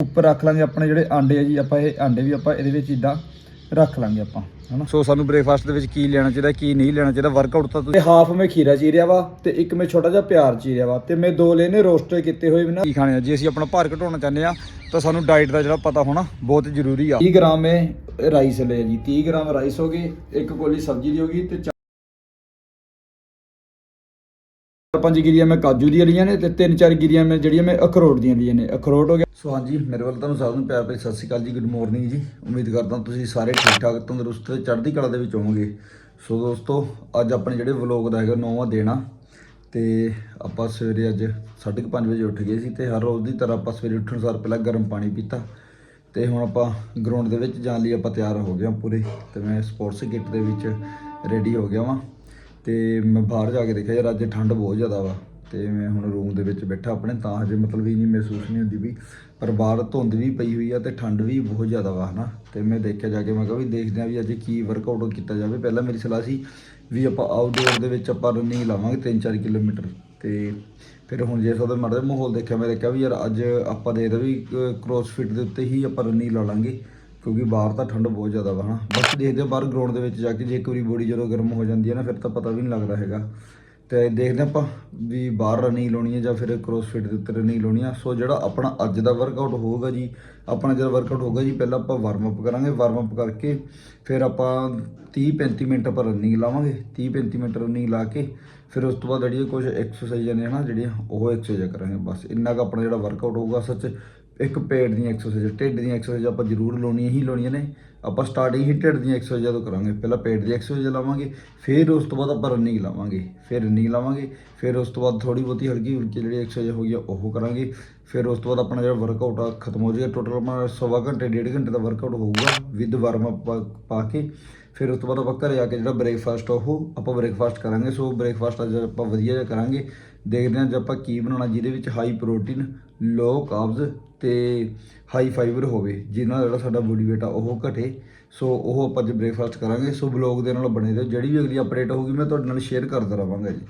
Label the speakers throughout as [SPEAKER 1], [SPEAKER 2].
[SPEAKER 1] ਉੱਪਰ ਰੱਖ ਲਾਂਗੇ ਆਪਣੇ ਜਿਹੜੇ ਆਂਡੇ ਆ ਜੀ ਆਪਾਂ ਇਹ ਆਂਡੇ ਵੀ ਆਪਾਂ ਇਹਦੇ ਵਿੱਚ ਇਦਾਂ ਰੱਖ ਲਾਂਗੇ ਆਪਾਂ ਹਨਾ? ਸੋ ਸਾਨੂੰ ਬ੍ਰੇਕਫਾਸਟ ਦੇ ਵਿੱਚ ਕੀ ਲੈਣਾ ਚਾਹੀਦਾ ਕੀ ਨਹੀਂ ਲੈਣਾ ਚਾਹੀਦਾ ਵਰਕਆਊਟ ਤਾਂ ਤੁਸੀਂ ਹਾਫ ਮੈਂ ਖੀਰਾ ਚੀਰਿਆ ਵਾ ਤੇ ਇੱਕ ਮੈਂ ਛੋਟਾ ਜਿਹਾ ਪਿਆਰ ਚੀਰਿਆ ਵਾ ਤੇ ਮੈਂ ਦੋ ਲੈਨੇ ਰੋਸਟ ਕੀਤੇ ਹੋਏ ਵੀ ਨਾ। ਕੀ ਖਾਣੇ ਆ? ਜੇ ਅਸੀਂ ਆਪਣਾ ਭਾਰ ਘਟਾਉਣਾ ਚਾਹੁੰਦੇ ਆ ਤਾਂ ਸਾਨੂੰ ਡਾਈਟ ਦਾ ਜਿਹੜਾ ਪਤਾ ਹੋਣਾ ਬਹੁਤ ਜ਼ਰੂਰੀ ਆ। 30 ਗ੍ਰਾਮ ਇਹ ਰਾਈਸ ਲਿਆ ਜੀ 30 ਗ੍ਰਾਮ ਰਾਈਸ ਹੋ ਗਏ ਇੱਕ ਕੋਲੀ ਸਬਜ਼ੀ ਦੀ ਹੋ ਗਈ ਤੇ ਪੰਜ ਗਿਰੀਆਂ ਮੈਂ ਕਾਜੂ ਦੀਆਂ ਲਈਆਂ ਨੇ ਤੇ ਤਿੰਨ ਚਾਰ ਗਿਰੀਆਂ ਮੈਂ ਜਿਹੜੀਆਂ ਮੈਂ ਅਖਰੋਟ ਦੀਆਂ ਲਈਆਂ ਨੇ। ਅਖਰੋਟ ਹੋ ਗਿਆ। ਸੋ ਹਾਂਜੀ, ਮੇਰੇ ਵੱਲ ਤੁਹਾਨੂੰ ਸਾਰਿਆਂ ਨੂੰ ਪਿਆਰ ਭਰੀ ਸਤਿ ਸ਼੍ਰੀ ਅਕਾਲ ਜੀ ਗੁੱਡ ਮਾਰਨਿੰਗ ਜੀ। ਉਮੀਦ ਕਰਦਾ ਤੁਸੀਂ ਸਾਰੇ ਠੀਕ ਠਾਕ ਤੰਦਰੁਸਤ ਚੜ੍ਹਦੀ ਕਲਾ ਦੇ ਵਿੱਚ ਹੋਵੋਗੇ। ਸੋ ਦੋਸਤੋ, ਅੱਜ ਆਪਣੇ ਜਿਹੜੇ ਵਲੌਗ ਦਾ ਹੈਗਾ ਨੌਵਾਂ ਦੇਣਾ ਤੇ ਆਪਾਂ ਸਵੇਰੇ ਅੱਜ 5:30 ਵਜੇ ਉੱਠ ਗਏ ਸੀ ਤੇ ਹਰ ਰੋਜ਼ ਦੀ ਤਰ੍ਹਾਂ ਆਪਾਂ ਸਵੇਰੇ ਉੱਠਣ ਸਾਰ ਪਹਿਲਾਂ ਗਰਮ ਪਾਣੀ ਪੀਤਾ ਤੇ ਹੁਣ ਆਪਾਂ ਗਰਾਊਂਡ ਦੇ ਵਿੱਚ ਜਾਣ ਲਈ ਆਪਾਂ ਤਿਆਰ ਹੋ ਗਏ ਹਾਂ ਪੂਰੇ ਤੇ ਮੈਂ ਸਪੋਰਟਸ ਕਿੱਟ ਦੇ ਵਿੱਚ ਰੈਡੀ ਹੋ ਗਿਆ ਵਾਂ। ਤੇ ਮੈਂ ਬਾਹਰ ਜਾ ਕੇ ਦੇਖਿਆ ਯਾਰ ਅੱਜ ਠੰਡ ਬਹੁਤ ਜ਼ਿਆਦਾ ਵਾ, ਤੇ ਮੈਂ ਹੁਣ ਰੂਮ ਦੇ ਵਿੱਚ ਬੈਠਾ ਆਪਣੇ, ਤਾਂ ਹਜੇ ਮਤਲਬ ਵੀ ਨਹੀਂ ਮਹਿਸੂਸ ਨਹੀਂ ਹੁੰਦੀ ਵੀ, ਪਰ ਬਾਹਰ ਧੁੰਦ ਵੀ ਪਈ ਹੋਈ ਆ ਤੇ ਠੰਡ ਵੀ ਬਹੁਤ ਜ਼ਿਆਦਾ ਵਾ, ਹਨਾ। ਤੇ ਮੈਂ ਦੇਖਿਆ ਜਾ ਕੇ, ਮੈਂ ਕਿਹਾ ਵੀ ਦੇਖਦੇ ਆ ਵੀ ਅੱਜ ਕੀ ਵਰਕਆਊਟ ਕੀਤਾ ਜਾਵੇ। ਪਹਿਲਾਂ ਮੇਰੀ ਸਲਾਹ ਸੀ ਵੀ ਆਪਾਂ ਆਊਟਡੋਰ ਦੇ ਵਿੱਚ ਆਪਾਂ ਰਨਿੰਗ ਲਾਵਾਂਗੇ 3-4 ਕਿਲੋਮੀਟਰ, ਤੇ ਫਿਰ ਹੁਣ ਜੇ ਉਹਦਾ ਮਾੜਾ ਜਿਹਾ ਮਾਹੌਲ ਦੇਖਿਆ, ਮੈਂ ਦੇਖਿਆ ਵੀ ਯਾਰ ਅੱਜ ਆਪਾਂ ਦੇਖਦੇ ਵੀ ਕ੍ਰੋਸਫਿਟ ਦੇ ਉੱਤੇ ਹੀ ਆਪਾਂ ਰਨਿੰਗ ਲਾ ਲਾਂਗੇ। ਕਿਉਂਕਿ ਬਾਹਰ ਤਾਂ ਠੰਡ ਬਹੁਤ ਜ਼ਿਆਦਾ ਵਾ ਹਨਾ। ਬਸ ਦੇਖਦੇ ਹਾਂ ਬਾਹਰ ਗਰਾਊਂਡ ਦੇ ਵਿੱਚ ਜਾ ਕੇ ਜੇ ਇੱਕ ਵਾਰੀ ਬੋਡੀ ਜਦੋਂ ਗਰਮ ਹੋ ਜਾਂਦੀ ਹੈ ਨਾ, ਫਿਰ ਤਾਂ ਪਤਾ ਵੀ ਨਹੀਂ ਲੱਗਦਾ ਹੈਗਾ। ਤੇ ਦੇਖਦੇ ਆਪਾਂ ਵੀ ਬਾਹਰ ਰਨਿੰਗ ਲਾਉਣੀ ਹੈ ਜਾਂ ਫਿਰ ਕ੍ਰੋਸਫਿਟ ਦੇ ਉੱਤੇ ਰਨਿੰਗ ਲਾਉਣੀ ਆ। ਸੋ ਜਿਹੜਾ ਆਪਣਾ ਅੱਜ ਦਾ ਵਰਕਆਊਟ ਹੋਊਗਾ ਜੀ, ਆਪਣਾ ਜਿਹੜਾ ਵਰਕਆਊਟ ਹੋਊਗਾ ਜੀ, ਪਹਿਲਾਂ ਆਪਾਂ ਵਾਰਮ ਅਪ ਕਰਾਂਗੇ। ਵਾਰਮ ਅਪ ਕਰਕੇ ਫਿਰ ਆਪਾਂ 30 35 ਮਿੰਟ ਆਪਾਂ ਰਨਿੰਗ ਲਾਵਾਂਗੇ। 30 35 ਮਿੰਟ ਰਨਿੰਗ ਲਾ ਕੇ ਫਿਰ ਉਸ ਤੋਂ ਬਾਅਦ ਜਿਹੜੀਆਂ ਕੁਝ ਐਕਸਰਸਾਈਜ਼ਾਂ ਨੇ ਨਾ ਜਿਹੜੀਆਂ ਉਹ ਐਕਸਰਸਾਈਜ਼ਾਂ ਕਰਾਂਗੇ ਬਸ। ਇੰਨਾ ਕੁ ਆਪਣਾ ਜਿਹੜਾ ਵਰਕਆਊਟ ਹੋਊਗਾ ਸੱਚ ਇੱਕ ਪੇਟ ਦੀਆਂ ਐਕਸਰਸਾਈਜ਼ ਢਿੱਡ ਦੀਆਂ ਐਕਸਰਸਾਈਜ਼ ਆਪਾਂ ਜ਼ਰੂਰ ਲਾਉਣੀਆਂ ਹੀ ਲਾਉਣੀਆਂ ਨੇ। ਆਪਾਂ ਸਟਾਰਟਿੰਗ ਹੀ ਢਿੱਡ ਦੀਆਂ ਐਕਸਰਸਾਈਜ਼ਾਂ ਤੋਂ ਕਰਾਂਗੇ, ਪਹਿਲਾਂ ਪੇਟ ਦੀ ਐਕਸਰਸਾਈਜ਼ ਲਾਵਾਂਗੇ, ਫਿਰ ਉਸ ਤੋਂ ਬਾਅਦ ਆਪਾਂ ਰਨਿੰਗ ਲਾਵਾਂਗੇ, ਫਿਰ ਰਨਿੰਗ ਲਾਵਾਂਗੇ, ਫਿਰ ਉਸ ਤੋਂ ਬਾਅਦ ਥੋੜੀ ਬਹੁਤੀ ਹਲਕੀ ਹਲਕੀ ਜਿਹੜੀ ਐਕਸਰਸਾਈਜ਼ ਹੋ ਗਈ ਉਹ ਕਰਾਂਗੇ। ਫਿਰ ਉਸ ਤੋਂ ਬਾਅਦ ਆਪਣਾ ਜਿਹੜਾ ਵਰਕਆਊਟ ਆ, ਖਤਮ ਹੋ ਜਾਏਗਾ ਟੋਟਲ ਆਪਣਾ ਸਵਾ ਘੰਟੇ, ਡੇਢ ਘੰਟੇ ਦਾ ਵਰਕਆਊਟ ਹੋਊਗਾ ਵਿਦ ਵਾਰਮ ਅਪ ਪਾ ਕੇ। ਫਿਰ ਉਸ ਤੋਂ ਬਾਅਦ ਆਪਾਂ ਘਰੇ ਆ ਕੇ ਜਿਹੜਾ ਬ੍ਰੇਕਫਾਸਟ ਉਹ ਆਪਾਂ ਬ੍ਰੇਕਫਾਸਟ ਕਰਾਂਗੇ। ਸੋ ਬ੍ਰੇਕਫਾਸਟ ਅੱਜ ਆਪਾਂ ਵਧੀਆ ਜਿਹਾ ਕਰਾਂਗੇ। ਦੇਖਦੇ ਹਾਂ ਜੇ ਆਪਾਂ ਕੀ ਬਣਾਉਣਾ, ਜਿਹਦੇ ਵਿੱਚ ਹਾਈ ਪ੍ਰੋਟੀਨ ਲੋ ਕਾਰਬਸ ਤੇ ਹਾਈ ਫਾਈਬਰ ਹੋਵੇ ਜਿਹਨਾਂ ਨਾਲ ਜਿਹੜਾ ਸਾਡਾ ਬੋਡੀ weight ਆ, ਉਹ ਘਟੇ। ਸੋ ਉਹ ਆਪਾਂ ਅੱਜ ਬ੍ਰੇਕਫਾਸਟ ਕਰਾਂਗੇ। ਸੋ ਬਲੌਗ ਦੇ ਨਾਲ ਬਣੇ ਰਹੋ। ਜਿਹੜੀ ਵੀ ਅਗਲੀ ਅਪਡੇਟ ਹੋਊਗੀ, ਮੈਂ ਤੁਹਾਡੇ ਨਾਲ ਸ਼ੇਅਰ ਕਰਦਾ ਰਵਾਂਗਾ ਜੀ।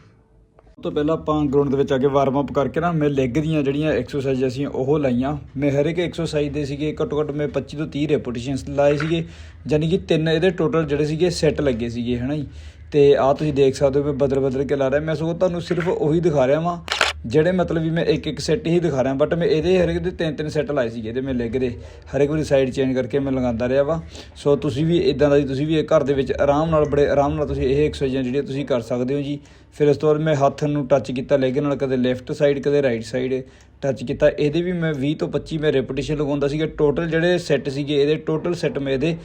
[SPEAKER 1] ਸਭ ਤੋਂ ਪਹਿਲਾਂ ਆਪਾਂ ਗਰਾਊਂਡ ਦੇ ਵਿੱਚ ਆ ਕੇ ਵਾਰਮ ਅਪ ਕਰਕੇ ਨਾ, ਮੈਂ ਲੈਗ ਦੀਆਂ ਜਿਹੜੀਆਂ ਐਕਸਰਸਾਈਜ਼ਾਂ ਸੀ ਉਹ ਲਾਈਆਂ। ਮੈਂ ਹਰ ਇੱਕ ਐਕਸਰਸਾਈਜ਼ ਦੇ ਸੀਗੇ, ਘੱਟੋ ਘੱਟ ਮੈਂ 25 ਤੋਂ 30 ਰੈਪੀਟੀਸ਼ਨਸ ਲਾਏ ਸੀਗੇ। ਯਾਨੀ ਕਿ ਤਿੰਨ ਇਹਦੇ ਟੋਟਲ ਜਿਹੜੇ ਸੀਗੇ ਸੈੱਟ ਲੱਗੇ ਸੀਗੇ, ਹਨਾ ਜੀ। ਤੇ ਆ ਤੁਸੀਂ ਦੇਖ ਸਕਦੇ ਹੋ ਵੀ ਬਦਲ ਬਦਲ ਕੇ ਲਾ ਰਿਹਾ। ਮੈਂ ਸਗੋਂ ਤੁਹਾਨੂੰ ਸਿਰਫ ਉਹੀ ਦਿਖਾ ਰਿਹਾ ਵਾਂ। ਜਿਹੜੇ ਮਤਲਬ ਵੀ ਮੈਂ ਇੱਕ ਇੱਕ ਸੈੱਟ ਹੀ ਦਿਖਾ ਰਿਹਾ ਬਟ ਮੈਂ ਇਹਦੇ ਹਰੇਕ ਦੇ ਤਿੰਨ ਤਿੰਨ ਸੈੱਟ ਲਾਏ ਸੀਗੇ ਇਹਦੇ ਮੈਂ ਲੈਗ ਦੇ। ਹਰੇਕ ਵਾਰੀ ਸਾਈਡ ਚੇਂਜ ਕਰਕੇ ਮੈਂ ਲਗਾਉਂਦਾ ਰਿਹਾ ਵਾ। ਸੋ ਤੁਸੀਂ ਵੀ ਇਦਾਂ ਦਾ ਜੀ, ਤੁਸੀਂ ਵੀ ਇਹ ਘਰ ਦੇ ਵਿੱਚ ਆਰਾਮ ਨਾਲ ਬੜੇ, ਆਰਾਮ ਨਾਲ ਤੁਸੀਂ ਇਹ ਐਕਸਰਸਾਈਜ਼ਾਂ ਜਿਹੜੀਆਂ ਤੁਸੀਂ ਕਰ ਸਕਦੇ ਹੋ ਜੀ। ਫਿਰ ਉਸ ਤੋਂ ਬਾਅਦ ਮੈਂ ਹੱਥ ਨੂੰ ਟੱਚ ਕੀਤਾ ਲੈਗ ਨਾਲ ਕਦੇ ਲੈਫਟ ਸਾਈਡ ਕਦੇ ਰਾਈਟ ਸਾਈਡ ਟੱਚ ਕੀਤਾ। ਇਹਦੇ ਵੀ ਮੈਂ 20 ਤੋਂ 25 ਮੈਂ ਰੈਪੀਟੀਸ਼ਨ ਲਗਾਉਂਦਾ ਸੀਗਾ। ਟੋਟਲ ਜਿਹੜੇ ਸੈੱਟ ਸੀਗੇ, ਇਹਦੇ ਟੋਟਲ ਸੈੱਟ ਮੈਂ ਇਹਦੇ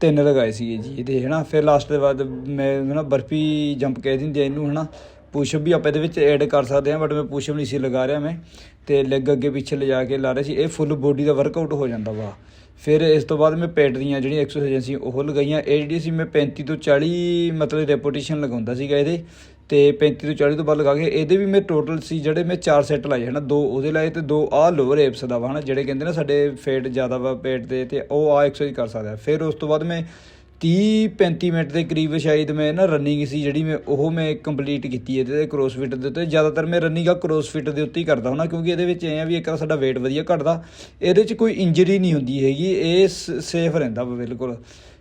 [SPEAKER 1] ਤਿੰਨ ਲਗਾਏ ਸੀਗੇ ਜੀ। ਇਹਦੇ ਹਨਾ, ਫਿਰ ਲਾਸਟ ਦੇ ਬਾਅਦ ਮੈਂ ਹਨਾ ਬਰਫੀ ਜੰਪ ਕਹਿ ਦਿੰਦੇ ਆ ਇਹਨੂੰ ਹਨਾ। ਪੁਸ਼ਅਪ ਵੀ ਆਪਾਂ ਇਹਦੇ ਵਿੱਚ ਐਡ ਕਰ ਸਕਦੇ ਹਾਂ ਬਟ ਮੈਂ ਪੁਸ਼ਅਪ ਨਹੀਂ ਸੀ ਲਗਾ ਰਿਹਾ ਮੈਂ। ਤੇ ਲੈਗ ਅੱਗੇ ਪਿੱਛੇ ਲਿਜਾ ਕੇ ਲਾ ਰਿਹਾ ਸੀ। ਇਹ ਫੁੱਲ ਬੋਡੀ ਦਾ ਵਰਕਆਊਟ ਹੋ ਜਾਂਦਾ ਵਾ। ਫਿਰ ਇਸ ਤੋਂ ਬਾਅਦ ਮੈਂ ਪੇਟ ਦੀਆਂ ਜਿਹੜੀਆਂ ਐਕਸਰਸਾਈਜ਼ਾਂ ਸੀ, ਉਹ ਲਗਾਈਆਂ। ਇਹ ਜਿਹੜੀ ਸੀ ਮੈਂ 35 ਤੋਂ 40 ਮਤਲਬ ਰੈਪੀਟੀਸ਼ਨ ਲਗਾਉਂਦਾ ਸੀਗਾ ਇਹਦੇ। ਤੇ 35 ਤੋਂ 40 ਤੋਂ ਬਾਅਦ ਲਗਾ ਕੇ ਇਹਦੇ ਵੀ ਮੈਂ ਟੋਟਲ ਸੀ ਜਿਹੜੇ ਮੈਂ ਚਾਰ ਸੈੱਟ ਲਾਏ, ਹਨਾ। ਦੋ ਉਹਦੇ ਲਾਏ ਤੇ ਦੋ ਆਹ ਲੋਅਰ ਐਪਸ ਦਾ ਵਾ, ਹਨਾ। ਜਿਹੜੇ ਕਹਿੰਦੇ ਨੇ ਸਾਡੇ ਫੇਟ ਜ਼ਿਆਦਾ ਵਾ ਪੇਟ ਦੇ, ਤੇ ਉਹ ਆ ਐਕਸਰਸਾਈਜ਼ ਕਰ ਸਕਦਾ। ਫਿਰ ਉਸ ਤੋਂ ਬਾਅਦ ਮੈਂ 30 35 ਮਿੰਟ ਦੇ ਕਰੀਬ ਸ਼ਾਇਦ ਮੈਂ ਨਾ ਰਨਿੰਗ ਸੀ, ਜਿਹੜੀ ਮੈਂ ਉਹ ਮੈਂ ਕੰਪਲੀਟ ਕੀਤੀ ਇਹਦੇ ਤੇ ਕ੍ਰੋਸਫਿਟ ਦੇ ਉੱਤੇ। ਜ਼ਿਆਦਾਤਰ ਮੈਂ ਰਨਿੰਗ ਆ ਕ੍ਰੋਸਫਿਟ ਦੇ ਉੱਤੇ ਹੀ ਕਰਦਾ ਹੁਣਾ ਕਿਉਂਕਿ ਇਹਦੇ ਵਿੱਚ ਇਹ ਆ ਵੀ ਇੱਕ ਤਾਂ ਸਾਡਾ weight ਵਧੀਆ ਘਟਦਾ। ਇਹਦੇ 'ਚ ਕੋਈ ਇੰਜਰੀ ਨਹੀਂ ਹੁੰਦੀ ਹੈਗੀ, ਇਹ ਸੇਫ ਰਹਿੰਦਾ ਵਾ ਬਿਲਕੁਲ।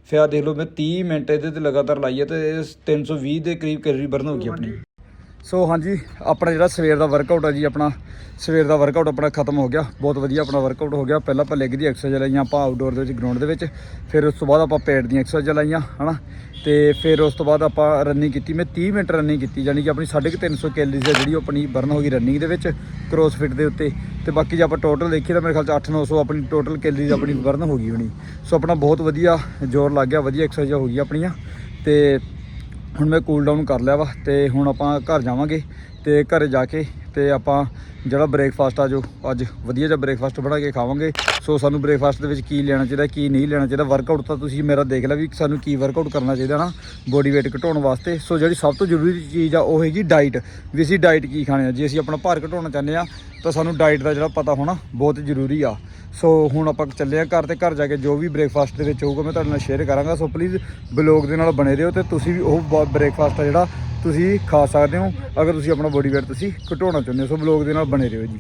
[SPEAKER 1] ਫਿਰ ਆ ਦੇਖ ਲਓ, ਮੈਂ 30 ਮਿੰਟ ਇਹਦੇ ਤੇ ਲਗਾਤਾਰ ਲਾਈ ਹੈ ਤੇ ਇਹ 320 ਦੇ ਕਰੀਬ ਕੈਲਰੀ ਬਰਨ ਹੋ ਗਈ ਆਪਣੀ। ਸੋ ਹਾਂਜੀ, ਆਪਣਾ ਜਿਹੜਾ ਸਵੇਰ ਦਾ ਵਰਕਆਊਟ ਆ ਜੀ, ਆਪਣਾ ਸਵੇਰ ਦਾ ਵਰਕਆਊਟ ਆਪਣਾ ਖਤਮ ਹੋ ਗਿਆ। ਬਹੁਤ ਵਧੀਆ ਆਪਣਾ ਵਰਕਆਊਟ ਹੋ ਗਿਆ। ਪਹਿਲਾਂ ਆਪਾਂ ਲੈਗ ਦੀ ਐਕਸਰਸਾਈਜ਼ ਲਾਈਆਂ, ਆਪਾਂ ਆਊਟਡੋਰ ਦੇ ਵਿੱਚ ਗਰਾਊਂਡ ਦੇ ਵਿੱਚ। ਫਿਰ ਉਸ ਤੋਂ ਬਾਅਦ ਆਪਾਂ ਪੇਟ ਦੀਆਂ ਐਕਸਰਸਾਈਜ਼ ਲਾਈਆਂ, ਹਨਾ? ਤੇ ਫਿਰ ਉਸ ਤੋਂ ਬਾਅਦ ਆਪਾਂ ਰਨਿੰਗ ਕੀਤੀ। ਮੈਂ 30 ਮਿੰਟ ਰਨਿੰਗ ਕੀਤੀ, ਯਾਨੀ ਕਿ ਆਪਣੀ 350 ਕੈਲਰੀਜ਼ ਹੈ ਜਿਹੜੀ ਉਹ ਆਪਣੀ ਬਰਨ ਹੋ ਗਈ ਰਨਿੰਗ ਦੇ ਵਿੱਚ ਕ੍ਰੋਸਫਿਟ ਦੇ ਉੱਤੇ। ਤੇ ਬਾਕੀ ਜੇ ਆਪਾਂ ਟੋਟਲ ਦੇਖੀਏ ਤਾਂ ਮੇਰੇ ਖਿਆਲ ਚ 8-900 ਆਪਣੀ ਟੋਟਲ ਕੈਲਰੀਜ਼ ਆਪਣੀ ਬਰਨ ਹੋ ਗਈ ਹੋਣੀ। ਸੋ ਆਪਣਾ ਬਹੁਤ ਵਧੀਆ ਜ਼ੋਰ ਲੱਗ ਗਿਆ, ਵਧੀਆ ਐਕਸਰਸਾਈਜ਼ ਹੋ ਗਈ ਆਪਣੀਆਂ। ਤੇ ਹੁਣ ਮੈਂ ਕੂਲ ਡਾਊਨ ਕਰ ਲਿਆ ਵਾ ਤੇ ਹੁਣ ਆਪਾਂ ਘਰ ਜਾਵਾਂਗੇ ਤੇ ਘਰੇ ਜਾ ਕੇ ਤੇ ਆਪਾਂ ਜਿਹੜਾ ਬ੍ਰੇਕਫਾਸਟ ਆ ਜੋ ਅੱਜ ਵਧੀਆ ਜਿਹਾ ਬ੍ਰੇਕਫਾਸਟ ਬਣਾ ਕੇ ਖਾਵਾਂਗੇ। ਸੋ ਸਾਨੂੰ ਬ੍ਰੇਕਫਾਸਟ ਦੇ ਵਿੱਚ ਕੀ ਲੈਣਾ ਚਾਹੀਦਾ, ਕੀ ਨਹੀਂ ਲੈਣਾ ਚਾਹੀਦਾ? ਵਰਕਆਊਟ ਤਾਂ ਤੁਸੀਂ ਮੇਰਾ ਦੇਖ ਲਿਆ ਵੀ ਸਾਨੂੰ ਕੀ ਵਰਕਆਊਟ ਕਰਨਾ ਚਾਹੀਦਾ ਨਾ ਬੋਡੀ weight ਘਟਾਉਣ ਵਾਸਤੇ। ਸੋ ਜਿਹੜੀ ਸਭ ਤੋਂ ਜ਼ਰੂਰੀ ਚੀਜ਼ ਆ ਉਹ ਹੈਗੀ ਡਾਈਟ ਵੀ ਅਸੀਂ ਡਾਈਟ ਕੀ ਖਾਣੇ ਆ? ਜੇ ਅਸੀਂ ਆਪਣਾ ਭਾਰ ਘਟਾਉਣਾ ਚਾਹੁੰਦੇ ਆ, ਤਾਂ ਸਾਨੂੰ ਡਾਈਟ ਦਾ ਜਿਹੜਾ ਪਤਾ ਹੋਣਾ ਬਹੁਤ ਜ਼ਰੂਰੀ ਆ। ਸੋ ਹੁਣ ਆਪਾਂ ਚੱਲੇ ਆ ਘਰ ਤੇ, ਘਰ ਜਾ ਕੇ ਜੋ ਵੀ ਬ੍ਰੇਕਫਾਸਟ ਦੇ ਵਿੱਚ ਹੋਊਗਾ ਮੈਂ ਤੁਹਾਡੇ ਨਾਲ ਸ਼ੇਅਰ ਕਰਾਂਗਾ। ਸੋ ਪਲੀਜ਼ ਬਲੌਗ ਦੇ ਨਾਲ ਬਣੇ ਰਹੋ ਤੇ ਤੁਸੀਂ ਵੀ ਉਹ ਬ੍ਰੇਕਫਾਸਟ ਆ ਜਿਹੜਾ ਤੁਸੀਂ ਖਾ ਸਕਦੇ ਹੋ। ਅਗਰ ਤੁਸੀਂ ਆਪਣਾ ਬੋਡੀ weight ਤੁਸੀਂ ਘਟਾਉਣਾ ਚਾਹੁੰਦੇ ਹੋ, ਸੋ ਬਲੌਗ ਦੇ ਨਾਲ ਬਣੇ ਰਹੋ ਜੀ।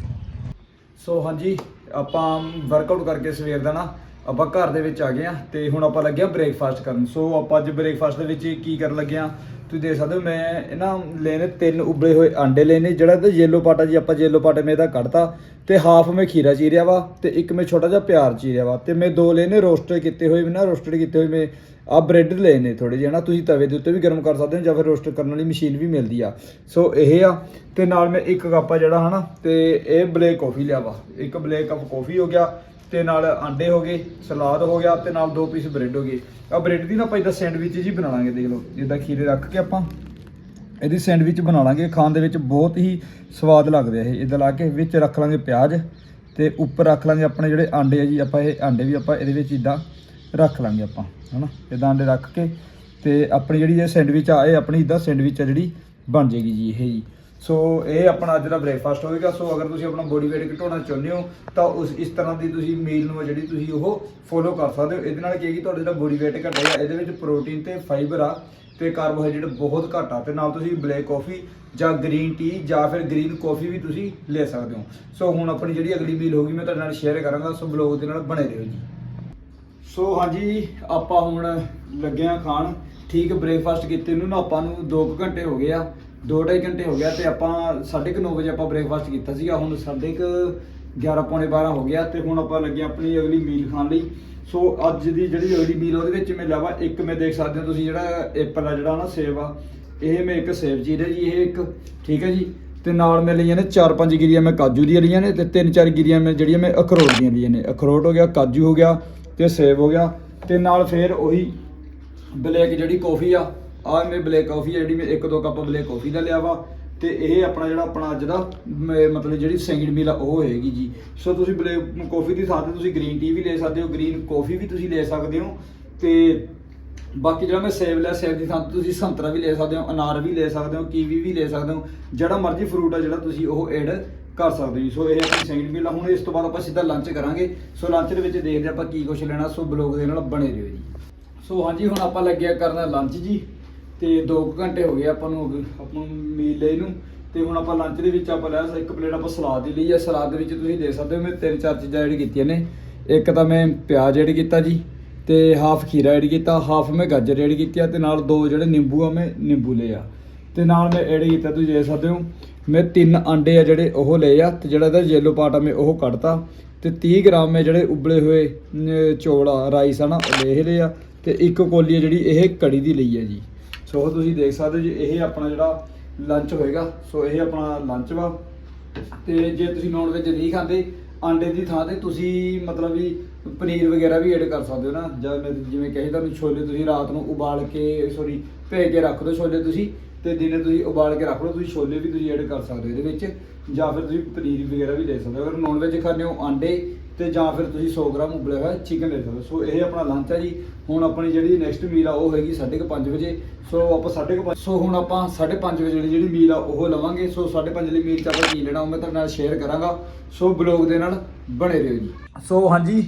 [SPEAKER 1] ਸੋ ਹਾਂਜੀ, ਆਪਾਂ ਵਰਕਆਊਟ ਕਰਕੇ ਸਵੇਰ ਦਾ ਨਾ ਆਪਾਂ ਘਰ ਦੇ ਵਿੱਚ ਆ ਗਏ ਆ ਤੇ ਹੁਣ ਆਪਾਂ ਲੱਗੇ ਆ ਬ੍ਰੇਕਫਾਸਟ ਕਰਨ। ਸੋ ਆਪਾਂ ਅੱਜ ਬ੍ਰੇਕਫਾਸਟ ਦੇ ਵਿੱਚ ਕੀ ਕਰਨ ਲੱਗੇ ਆ ਤੁਸੀਂ ਦੇਖ ਸਕਦੇ ਹੋ, ਮੈਂ ਇਹਨਾਂ ਲੈਨੇ ਤਿੰਨ ਉਬਲੇ ਹੋਏ ਆਂਡੇ ਲੈਨੇ, ਜਿਹੜਾ ਤਾਂ ਯੈਲੋ ਪਾਟਾ ਜੀ, ਆਪਾਂ ਯੈਲੋ ਪਾਟੇ ਮੇ ਦਾ ਕੱਢਤਾ ਤੇ ਹਾਫ ਮੈਂ ਖੀਰਾ ਚੀਰਿਆ ਵਾ ਤੇ ਇੱਕ ਮੈਂ ਛੋਟਾ ਜਿਹਾ ਪਿਆਰ ਚੀਰਿਆ ਵਾ ਤੇ ਮੈਂ ਦੋ ਲੈਨੇ ਰੋਸਟਡ ਕੀਤੇ ਹੋਏ ਨਾ ਰੋਸਟਡ ਕੀਤੇ ਹੋਏ ਮੈਂ ਆ ਬ੍ਰੈਡ ਲੈਨੇ ਥੋੜੇ ਜਿਹੇ ਨਾ? ਤੁਸੀਂ ਤਵੇ ਦੇ ਉੱਤੇ ਵੀ ਗਰਮ ਕਰ ਸਕਦੇ ਹੋ ਜਾਂ ਫਿਰ ਰੋਸਟ ਕਰਨ ਵਾਲੀ ਮਸ਼ੀਨ ਵੀ ਮਿਲਦੀ ਆ। ਸੋ ਇਹ ਆ ਤੇ ਨਾਲ ਮੈਂ ਇੱਕ ਕੱਪ ਆ ਜਿਹੜਾ ਹਨਾ ਤੇ ਇਹ ਬਲੈਕ ਕਾਫੀ ਲਿਆ ਵਾ। ਇੱਕ ਬਲੈਕ ਕੱਪ ਕਾਫੀ ਹੋ ਗਿਆ। ਤੇ ਨਾਲ ਆਂਡੇ ਹੋ ਗਏ, ਸਲਾਦ ਹੋ ਗਿਆ ਤੇ ਨਾਲ ਦੋ ਪੀਸ ਬ੍ਰੈਡ ਹੋ ਗਏ। ਆ ਬ੍ਰੈਡ ਦੀ ਨਾ ਆਪਾਂ ਇਦਾਂ ਸੈਂਡਵਿਚ ਜੀ ਬਣਾ ਲਾਂਗੇ, ਦੇਖ ਲਓ, ਜਿੱਦਾਂ ਖੀਰੇ ਰੱਖ ਕੇ ਆਪਾਂ। ਇਹਦੀ ਸੈਂਡਵਿਚ ਬਣਾ ਲਾਂਗੇ, ਖਾਣ ਦੇ ਵਿੱਚ ਬਹੁਤ ਹੀ ਸਵਾਦ ਲੱਗਦੇ ਆ ਇਹ। ਇਦਾਂ ਲਾ ਕੇ ਵਿੱਚ ਰੱਖ ਲਾਂਗੇ ਪਿਆਜ਼ ਤੇ ਉੱਪਰ ਰੱਖ ਲਾਂਗੇ ਆਪਣੇ ਜਿਹੜੇ ਆਂਡੇ ਆ ਜੀ, ਆਪਾਂ ਇਹ ਆਂਡੇ ਵੀ ਆਪਾਂ ਇਹਦੇ ਵਿੱਚ ਇਦਾਂ ਰੱਖ ਲਾਂਗੇ ਆਪਾਂ, ਹਨਾ? ਇਦਾਂ ਆਂਡੇ ਰੱਖ ਕੇ ਤੇ ਆਪਣੀ ਜਿਹੜੀ ਇਹ ਸੈਂਡਵਿਚ ਆ, ਇਹ ਆਪਣੀ ਇਦਾਂ ਸੈਂਡਵਿਚ ਆ ਜਿਹੜੀ ਬਣ ਜੇਗੀ ਜੀ ਇਹ ਜੀ। ਸੋ ਇਹ ਆਪਣਾ ਅੱਜ ਦਾ ਬ੍ਰੇਕਫਾਸਟ ਹੋਵੇਗਾ ਸੋ ਅਗਰ ਤੁਸੀਂ ਆਪਣਾ ਬੋਡੀ weight ਘਟਾਉਣਾ ਚਾਹੁੰਦੇ ਹੋ, ਤਾਂ ਉਸ, ਇਸ ਤਰ੍ਹਾਂ ਦੀ ਤੁਸੀਂ ਮੀਲ ਨੂੰ ਆ ਜਿਹੜੀ ਤੁਸੀਂ ਉਹ ਫੋਲੋ ਕਰ ਸਕਦੇ ਹੋ। ਇਹਦੇ ਨਾਲ ਕੀ ਹੈ ਕਿ ਤੁਹਾਡਾ ਜਿਹੜਾ ਬੋਡੀ weight ਘਟੇਗਾ, ਇਹਦੇ ਵਿੱਚ ਪ੍ਰੋਟੀਨ ਤੇ ਫਾਈਬਰ ਆ ਤੇ ਕਾਰਬੋਹਾਈਡਰੇਟ ਬਹੁਤ ਘੱਟ ਆ। ਤੇ ਨਾਲ ਤੁਸੀਂ ਬਲੈਕ ਕਾਫੀ ਜਾਂ ਗ੍ਰੀਨ ਟੀ ਜਾਂ ਫਿਰ ਗ੍ਰੀਨ ਕਾਫੀ ਵੀ ਤੁਸੀਂ ਲੈ ਸਕਦੇ ਹੋ। ਸੋ ਹੁਣ ਆਪਣੀ ਜਿਹੜੀ ਅਗਲੀ ਮੀਲ ਹੋਗੀ ਮੈਂ ਤੁਹਾਡੇ ਨਾਲ ਸ਼ੇਅਰ ਕਰਾਂਗਾ। ਸੋ ਬਲੌਗ ਦੇ ਨਾਲ ਬਣੇ ਰਹੋ ਜੀ। ਸੋ ਹਾਂਜੀ, ਆਪਾਂ ਹੁਣ ਲੱਗੇ ਆ ਖਾਣ। ਠੀਕ ਬ੍ਰੇਕਫਾਸਟ ਕੀਤੇ ਨੂੰ ਨਾ ਆਪਾਂ ਨੂੰ 2 ਘੰਟੇ ਹੋ ਗਏ ਆ। 2.5 ਘੰਟੇ ਹੋ ਗਿਆ ਤੇ ਆਪਾਂ 9:30 ਵਜੇ ਆਪਾਂ ਬ੍ਰੇਕਫਾਸਟ ਕੀਤਾ ਸੀਗਾ। ਹੁਣ 11:30 ਪੌਣੇ 12 ਹੋ ਗਿਆ ਤੇ ਹੁਣ ਆਪਾਂ ਲੱਗੇ ਆਪਣੀ ਅਗਲੀ ਮੀਲ ਖਾਣ ਲਈ। ਸੋ ਅੱਜ ਦੀ ਜਿਹੜੀ ਅਗਲੀ ਮੀਲ ਉਹਦੇ ਵਿੱਚ ਮੈਂ ਲਾਵਾ ਇੱਕ ਮੈਂ ਦੇਖ ਸਕਦੇ ਹੋ, ਤੁਸੀਂ ਜਿਹੜਾ ਐਪਲ ਆ, ਜਿਹੜਾ ਨਾ ਸੇਬ ਆ, ਇਹ ਮੈਂ ਇੱਕ ਸੇਬ ਚੀਰ ਜੀ, ਇਹ ਇੱਕ, ਠੀਕ ਹੈ ਜੀ? ਤੇ ਨਾਲ ਮੈਂ ਲਈਆਂ ਨੇ 4-5 ਗਿਰੀਆਂ ਮੈਂ ਕਾਜੂ ਦੀਆਂ ਲਈਆਂ ਨੇ ਤੇ 3-4 ਗਿਰੀਆਂ ਮੈਂ ਜਿਹੜੀਆਂ ਮੈਂ ਅਖਰੋਟ ਦੀਆਂ ਲਈਆਂ ਨੇ। ਅਖਰੋਟ ਹੋ ਗਿਆ, ਕਾਜੂ ਹੋ ਗਿਆ ਤੇ ਸੇਬ ਹੋ ਗਿਆ ਤੇ ਨਾਲ ਫੇਰ ਉਹੀ ਬਲੈਕ ਜਿਹੜੀ ਕਾਫੀ ਆ ਆ ਮੇਰੇ ਬਲੈਕ ਕਾਫੀ ਆ ਜਿਹੜੀ ਮੈਂ ਇੱਕ ਦੋ ਕੱਪ ਬਲੈਕ ਕਾਫੀ ਦਾ ਲਿਆ ਵਾ ਤੇ ਇਹ ਆਪਣਾ ਜਿਹੜਾ ਆਪਣਾ ਅੱਜ ਦਾ ਮਤਲਬ ਜਿਹੜੀ ਸੈਂਗਡ ਮੀਲ ਆ, ਉਹ ਹੋਏਗੀ ਜੀ। ਸੋ ਤੁਸੀਂ ਬਲੈਕ ਕਾਫੀ ਦੀ ਥਾਂ ਤੇ ਤੁਸੀਂ ਗ੍ਰੀਨ ਟੀ ਵੀ ਲੈ ਸਕਦੇ ਹੋ ਗ੍ਰੀਨ ਕਾਫੀ ਵੀ ਤੁਸੀਂ ਲੈ ਸਕਦੇ ਹੋ ਤੇ ਬਾਕੀ ਜਿਹੜਾ ਮੈਂ ਸੇਬ ਲਿਆ ਸੇਬ ਦੀ ਥਾਂ ਤੇ ਤੁਸੀਂ ਸੰਤਰਾ ਵੀ ਲੈ ਸਕਦੇ ਹੋ, ਅਨਾਰ ਵੀ ਲੈ ਸਕਦੇ ਹੋ, ਕੀਵੀ ਵੀ ਲੈ ਸਕਦੇ ਹੋ, ਜਿਹੜਾ ਮਰਜ਼ੀ ਫਰੂਟ ਆ ਜਿਹੜਾ ਤੁਸੀਂ ਉਹ ਐਡ ਕਰ ਸਕਦੇ ਹੋ ਜੀ। ਸੋ ਇਹ ਆਪਣੀ ਸੈਂਗਡ ਮੀਲ ਆ, ਹੁਣ ਇਸ ਤੋਂ ਬਾਅਦ ਆਪਾਂ ਸਿੱਧਾ ਲੰਚ ਕਰਾਂਗੇ। ਸੋ ਲੰਚ ਦੇ ਵਿੱਚ ਦੇਖਦੇ ਆਪਾਂ ਕੀ ਕੁਝ ਲੈਣਾ ਸੋ ਬਲੌਗ ਦੇ ਨਾਲ ਬਣੇ ਰਹੋ ਜੀ। ਸੋ ਹਾਂਜੀ, ਹੁਣ ਆਪਾਂ ਲੱਗਿਆ ਕਰਨਾ ਲੰਚ ਜੀ। ਤੇ 2 ਘੰਟੇ ਹੋ ਗਏ ਆਪਾਂ ਨੂੰ ਆਪਾਂ ਨੂੰ ਮੀਲ ਲਈ ਨੂੰ, ਤੇ ਹੁਣ ਆਪਾਂ ਲੰਚ ਦੇ ਵਿੱਚ ਆਪਾਂ ਲਿਆ ਸੀ ਇੱਕ ਪਲੇਟ ਆਪਾਂ ਸਲਾਦ ਦੀ ਲਈ ਹੈ ਸਲਾਦ ਦੇ ਵਿੱਚ ਤੁਸੀਂ ਦੇਖ ਸਕਦੇ ਹੋ, ਮੈਂ ਤਿੰਨ ਚਾਰ ਚੀਜ਼ਾਂ ਐਡ ਕੀਤੀਆਂ ਨੇ। ਇੱਕ ਤਾਂ ਮੈਂ ਪਿਆਜ਼ ਐਡ ਕੀਤਾ ਜੀ, ਤੇ ਹਾਫ ਖੀਰਾ ਐਡ ਕੀਤਾ ਹਾਫ ਮੈਂ ਗਾਜਰ ਐਡ ਕੀਤੀ ਆ ਤੇ ਨਾਲ ਦੋ ਜਿਹੜੇ ਨਿੰਬੂ ਆ ਮੈਂ ਨਿੰਬੂ ਲਏ ਆ। ਤੇ ਨਾਲ ਮੈਂ ਐਡ ਕੀਤਾ, ਤੁਸੀਂ ਦੇਖ ਸਕਦੇ ਹੋ, ਮੈਂ ਤਿੰਨ ਆਂਡੇ ਆ ਜਿਹੜੇ ਉਹ ਲਏ ਆ, ਤੇ ਜਿਹੜਾ ਇਹਦਾ ਯੈਲੋ ਪਾਰਟ ਆ ਮੈਂ ਉਹ ਕੱਢਤਾ। ਤੇ 30 ਗ੍ਰਾਮ ਮੈਂ ਜਿਹੜੇ ਉਬਲੇ ਹੋਏ ਚੌਲ ਆ ਰਾਈਸ ਆ ਨਾ, ਉਹ ਲੈ ਲਏ ਆ। ਤੇ ਇੱਕ ਕੋਲੀ ਆ ਜਿਹੜੀ ਇਹ ਕੜੀ ਦੀ ਲਈ ਆ ਜੀ। ਸੋ ਤੁਸੀਂ ਦੇਖ ਸਕਦੇ ਹੋ ਜੀ, ਇਹ ਆਪਣਾ ਜਿਹੜਾ ਲੰਚ ਹੋਏਗਾ। ਸੋ ਇਹ ਆਪਣਾ ਲੰਚ ਵਾ। ਤੇ ਜੇ ਤੁਸੀਂ ਨੌਨ ਵੈਜ ਨਹੀਂ ਖਾਂਦੇ, ਆਂਡੇ ਦੀ ਥਾਂ ਤੇ ਤੁਸੀਂ ਮਤਲਬ ਵੀ ਪਨੀਰ ਵਗੈਰਾ ਵੀ ਐਡ ਕਰ ਸਕਦੇ ਹੋ ਨਾ। ਜਾਂ ਮੈਂ ਜਿਵੇਂ ਕਹੇ ਤੁਹਾਨੂੰ ਛੋਲੇ ਤੁਸੀਂ ਰਾਤ ਨੂੰ ਉਬਾਲ ਕੇ ਸੌਰੀ ਭੇ ਕੇ ਰੱਖ ਦਿਓ ਛੋਲੇ ਤੁਸੀਂ, ਤੇ ਦਿਨੇ ਤੁਸੀਂ ਉਬਾਲ ਕੇ ਰੱਖ ਲਓ, ਤੁਸੀਂ ਛੋਲੇ ਵੀ ਤੁਸੀਂ ਐਡ ਕਰ ਸਕਦੇ ਹੋ ਇਹਦੇ ਵਿੱਚ। ਜਾਂ ਫਿਰ ਤੁਸੀਂ ਪਨੀਰ ਵਗੈਰਾ ਵੀ ਲੈ ਸਕਦੇ ਹੋ। ਅਗਰ ਨੌਨ ਵੈਜ ਖਾਂਦੇ ਹੋ, ਆਂਡੇ ਤੇ ਜਾਂ ਫਿਰ ਤੁਸੀਂ 100 ਗ੍ਰਾਮ ਉਬਲਿਆ ਹੋਇਆ ਚਿਕਨ ਲੈ ਸਕਦੇ ਹੋ ਸੋ ਇਹ ਆਪਣਾ ਲੰਚ ਹੈ ਜੀ। ਹੁਣ ਆਪਣੀ ਜਿਹੜੀ ਨੈਕਸਟ ਮੀਲ ਆ, ਉਹ ਹੋਏਗੀ 5:30 ਵਜੇ। ਸੋ ਆਪਾਂ 5:30 ਸੋ ਹੁਣ ਆਪਾਂ 5:30 ਵਜੇ ਜਿਹੜੀ ਜਿਹੜੀ ਮੀਲ ਆ, ਉਹ ਲਵਾਂਗੇ। ਸੋ 5:30 ਲਈ ਮੀਲ ਚ ਆਪਾਂ ਕੀ ਲੈਣਾ, ਉਹ ਮੈਂ ਤੁਹਾਡੇ ਨਾਲ ਸ਼ੇਅਰ ਕਰਾਂਗਾ। ਸੋ ਬਲੌਗ ਦੇ ਨਾਲ ਬਣੇ ਰਹੋ ਜੀ। ਸੋ ਹਾਂਜੀ,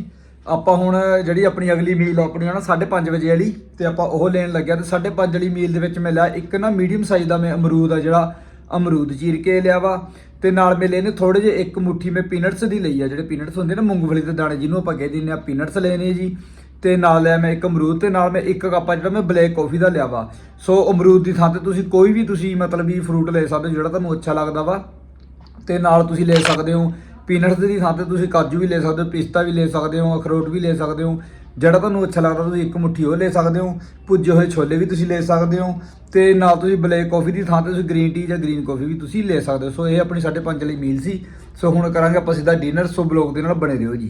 [SPEAKER 1] ਆਪਾਂ ਹੁਣ ਜਿਹੜੀ ਆਪਣੀ ਅਗਲੀ ਮੀਲ ਆਪਣੀ ਆ ਨਾ 5:30 ਵਜੇ ਵਾਲੀ, ਤੇ ਆਪਾਂ ਉਹ ਲੈਣ ਲੱਗਿਆ। ਤੇ 5:30 ਵਾਲੀ ਮੀਲ ਦੇ ਵਿੱਚ ਮੈਂ ਲਿਆ ਇੱਕ ਨਾ ਮੀਡੀਅਮ ਸਾਈਜ਼ ਦਾ ਮੈਂ ਅਮਰੂਦ ਆ ਜਿਹੜਾ ਅਮਰੂਦ ਚੀਰ ਕੇ ਲਿਆ ਵਾ। ਤੇ ਨਾਲ ਮੈਂ ਲੈਨੇ ਥੋੜੇ ਜਿਹੇ ਇੱਕ ਮੁੱਠੀ ਮੈਂ ਪੀਨਟਸ ਦੀ ਲਈ ਆ, ਜਿਹੜੇ ਪੀਨਟਸ ਹੁੰਦੇ ਨੇ ਮੂੰਗਫਲੀ ਦੇ ਦਾਣੇ ਜਿਹਨੂੰ ਆਪਾਂ ਕਹਿ ਦਿੰਦੇ ਆ ਪੀਨਟਸ ਲੈਨੇ ਜੀ। ਤੇ ਨਾਲ ਲਿਆ ਮੈਂ ਇੱਕ ਅਮਰੂਦ ਤੇ ਨਾਲ ਮੈਂ ਇੱਕ ਕੱਪ ਆ ਜਿਹੜਾ ਮੈਂ ਬਲੈਕ ਕਾਫੀ ਦਾ ਲਿਆ ਵਾ। ਸੋ ਅਮਰੂਦ ਦੀ ਥਾਂ ਤੇ ਤੁਸੀਂ ਕੋਈ ਵੀ ਤੁਸੀਂ ਮਤਲਬ ਵੀ ਫਰੂਟ ਲੈ ਸਕਦੇ ਹੋ ਜਿਹੜਾ ਤੁਹਾਨੂੰ ਅੱਛਾ ਲੱਗਦਾ ਵਾ। ਤੇ ਨਾਲ ਤੁਸੀਂ ਲੈ ਸਕਦੇ ਹੋ ਪੀਨਟਸ ਦੀ ਥਾਂ ਤੇ ਤੁਸੀਂ ਕਾਜੂ ਵੀ ਲੈ ਸਕਦੇ ਹੋ, ਪਿਸਤਾ ਵੀ ਲੈ ਸਕਦੇ ਹੋ, ਅਖਰੋਟ ਵੀ ਲੈ ਸਕਦੇ ਹੋ। ਜਿਹੜਾ ਤੁਹਾਨੂੰ ਅੱਛਾ ਲੱਗਦਾ ਤੁਸੀਂ ਇੱਕ ਮੁੱਠੀ ਉਹ ਲੈ ਸਕਦੇ ਹੋ, ਭੁੱਜੇ ਹੋਏ ਛੋਲੇ ਵੀ ਤੁਸੀਂ ਲੈ ਸਕਦੇ ਹੋ, ਤੇ ਨਾਲ ਤੁਸੀਂ ਬਲੈਕ ਕਾਫੀ ਦੀ ਥਾਂ ਤੇ ਤੁਸੀਂ ਗ੍ਰੀਨ ਟੀ ਜਾਂ ਗ੍ਰੀਨ ਕਾਫੀ ਵੀ ਤੁਸੀਂ ਲੈ ਸਕਦੇ ਹੋ। ਸੋ ਇਹ ਆਪਣੀ 5:30 ਲਈ ਮੀਲ ਸੀ। ਸੋ ਹੁਣ ਕਰਾਂਗੇ ਆਪਾਂ ਸਿੱਧਾ ਡਿਨਰ ਸੋ ਬਲੌਗ ਦੇ ਨਾਲ ਬਣੇ ਰਹੋ ਜੀ।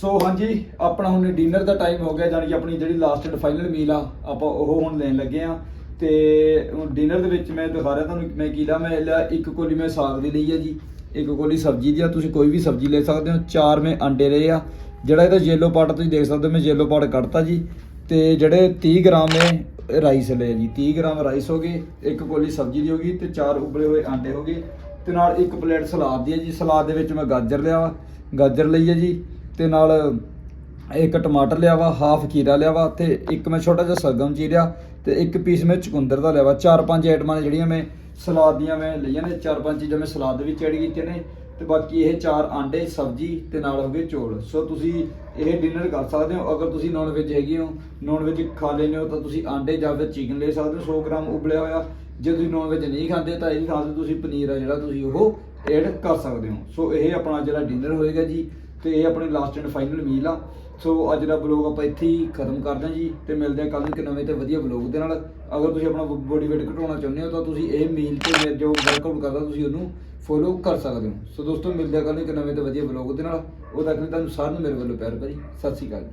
[SPEAKER 1] ਸੋ ਹਾਂਜੀ, ਆਪਣਾ ਹੁਣ ਡਿਨਰ ਦਾ ਟਾਈਮ ਹੋ ਗਿਆ ਜਾਨੀ ਕਿ ਆਪਣੀ ਜਿਹੜੀ ਲਾਸਟ ਐਂਡ ਫਾਈਨਲ ਮੀਲ ਆ, ਆਪਾਂ ਉਹ ਹੁਣ ਲੈਣ ਲੱਗੇ ਆ ਤੇ ਡਿਨਰ ਦੇ ਵਿੱਚ ਮੈਂ ਦਿਖਾ ਰਿਹਾ ਤੁਹਾਨੂੰ ਮੈਂ ਕੀ ਲਾ, ਮੈਂ ਲਿਆ ਇੱਕ ਕੋਲੀ ਮੈਂ ਸਾਗ ਦੀ ਲਈ ਆ ਜੀ, ਇੱਕ ਕੋਲੀ ਸਬਜ਼ੀ ਦੀ ਆ, ਤੁਸੀਂ ਕੋਈ ਵੀ ਸਬਜ਼ੀ ਲੈ ਸਕਦੇ ਹੋ। ਚਾਰ ਮੈਂ ਅੰਡੇ ਲਏ ਆ ਜਿਹੜਾ ਇਹਦਾ ਯੈਲੋ ਪਾਰਟ ਤੁਸੀਂ ਦੇਖ ਸਕਦੇ ਹੋ, ਮੈਂ ਯੈਲੋ ਪਾਰਟ ਕੱਢਤਾ ਜੀ। ਤੇ ਜਿਹੜੇ 30 ਗ੍ਰਾਮ ਮੈਂ ਰਾਈਸ ਲਏ ਜੀ। 30 ਗ੍ਰਾਮ ਰਾਈਸ ਹੋ ਗਏ, ਇੱਕ ਕੋਲੀ ਸਬਜ਼ੀ ਦੀ ਹੋ ਗਈ ਤੇ ਚਾਰ ਉਬਲੇ ਹੋਏ ਆਂਡੇ ਹੋ ਗਏ। ਤੇ ਨਾਲ ਇੱਕ ਪਲੇਟ ਸਲਾਦ ਦੀ ਹੈ ਜੀ। ਸਲਾਦ ਦੇ ਵਿੱਚ ਮੈਂ ਗਾਜਰ ਲਿਆ ਵਾ, ਗਾਜਰ ਲਈ ਹੈ ਜੀ। ਤੇ ਨਾਲ ਇੱਕ ਟਮਾਟਰ ਲਿਆ ਵਾ ਹਾਫ ਖੀਰਾ ਲਿਆ ਵਾ ਤੇ ਇੱਕ ਮੈਂ ਛੋਟਾ ਜਿਹਾ ਸਲਗਮ ਚੀਰਿਆ ਤੇ ਇੱਕ ਪੀਸ ਮੈਂ ਚੁਕੰਦਰ ਦਾ ਲਿਆ ਵਾ। ਚਾਰ ਪੰਜ ਆਈਟਮਾਂ ਨੇ ਜਿਹੜੀਆਂ ਮੈਂ ਸਲਾਦ ਦੀਆਂ ਮੈਂ ਲਈਆਂ ਨੇ। ਚਾਰ ਪੰਜ ਚੀਜ਼ਾਂ ਮੈਂ ਸਲਾਦ ਦੇ ਵਿੱਚ ਐਡ ਕੀਤੀਆਂ ਨੇ। ਤੇ ਬਾਕੀ ਇਹ ਚਾਰ ਆਂਡੇ, ਸਬਜ਼ੀ ਤੇ ਨਾਲ ਹੋ ਗਏ ਚੌਲ। ਸੋ ਤੁਸੀਂ ਇਹ ਡਿਨਰ ਕਰ ਸਕਦੇ ਹੋ। ਅਗਰ ਤੁਸੀਂ ਨਾਨ ਵੈਜ ਹੈਗੇ ਹੋ ਨਾਨ ਵੈਜ ਖਾ ਲੈਂਦੇ ਹੋ, ਤਾਂ ਤੁਸੀਂ ਆਂਡੇ ਜਾਂ ਫਿਰ ਚਿਕਨ ਲੈ ਸਕਦੇ ਹੋ। 100 ਗ੍ਰਾਮ ਉਬਲਿਆ ਹੋਇਆ। ਜੇ ਤੁਸੀਂ ਨਾਨ ਵੈਜ ਨਹੀਂ ਖਾਂਦੇ, ਤਾਂ ਇਹਦੀ ਥਾਂ ਤੇ ਤੁਸੀਂ ਪਨੀਰ ਆ ਜਿਹੜਾ ਤੁਸੀਂ ਉਹ ਐਡ ਕਰ ਸਕਦੇ ਹੋ। ਸੋ ਇਹ ਆਪਣਾ ਜਿਹੜਾ ਡਿਨਰ ਹੋਏਗਾ ਜੀ, ਤੇ ਇਹ ਆਪਣੀ ਲਾਸਟ ਐਂਡ ਫਾਈਨਲ ਮੀਲ ਆ। ਸੋ ਅੱਜ ਦਾ ਬਲੌਗ ਆਪਾਂ ਇੱਥੇ ਹੀ ਖਤਮ ਕਰਦੇ ਹਾਂ ਜੀ ਤੇ ਮਿਲਦੇ ਹਾਂ ਕੱਲ ਨੂੰ ਇੱਕ ਨਵੇਂ ਤੇ ਵਧੀਆ ਬਲੌਗ ਦੇ ਨਾਲ। ਅਗਰ ਤੁਸੀਂ ਆਪਣਾ ਬੋਡੀ weight ਘਟਾਉਣਾ ਚਾਹੁੰਦੇ ਹੋ ਤਾਂ ਤੁਸੀਂ ਇਹ ਮੀਲ ਤੇ ਮੇਰੇ ਜੋ ਵਰਕਆਊਟ ਕਰਦਾ ਤੁਸੀਂ ਉਹਨੂੰ ਫੋਲੋ ਕਰ ਸਕਦੇ ਹੋ। ਸੋ ਦੋਸਤੋ, ਮਿਲਦੇ ਹਾਂ ਕੱਲ ਨੂੰ ਇੱਕ ਨਵੇਂ ਤੇ ਵਧੀਆ ਬਲੌਗ ਦੇ ਨਾਲ। ਉਹ ਤੱਕ ਲਈ ਤੁਹਾਨੂੰ ਸਾਰਿਆਂ ਨੂੰ ਮੇਰੇ ਵੱਲੋਂ ਪਿਆਰ ਭਰੀ ਸਤਿ ਸ਼੍ਰੀ ਅਕਾਲ